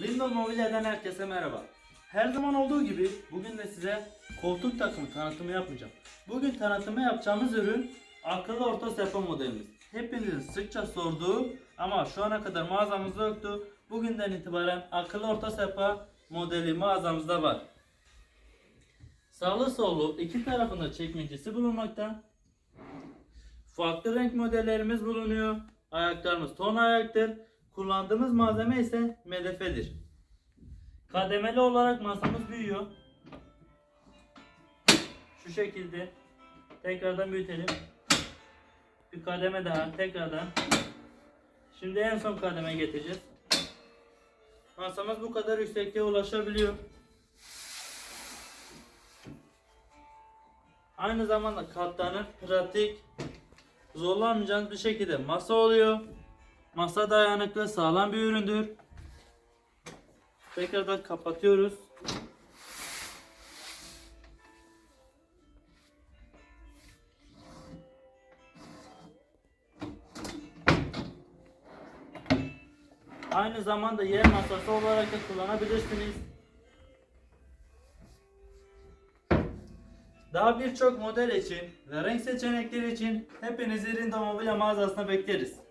Lindo Mobilya'dan herkese merhaba. Her zaman olduğu gibi bugün de size koltuk takımı tanıtımı yapmayacağım. Bugün tanıtımı yapacağımız ürün akıllı orta sehpa modelimiz. Hepinizin sıkça sorduğu ama şu ana kadar mağazamızda yoktu. Bugünden itibaren akıllı orta sehpa modeli mağazamızda var. Sağlı sollu iki tarafında çekmecesi bulunmakta. Farklı renk modellerimiz bulunuyor. Ayaklarımız ton ayaktır. Kullandığımız malzeme ise medefedir. Kademeli olarak masamız büyüyor. Şu şekilde. Tekrardan büyütelim. Bir kademe daha. Tekrardan. Şimdi en son kademe getireceğiz. Masamız bu kadar yüksekliğe ulaşabiliyor. Aynı zamanda katlanır, pratik, zorlanmayacağınız bir şekilde masa oluyor. Masa dayanıklı, sağlam bir üründür. Tekrardan kapatıyoruz. Aynı zamanda yer masası olarak da kullanabilirsiniz. Daha birçok model için ve renk seçenekleri için hepinizi Rindo Mobilya mağazasına bekleriz.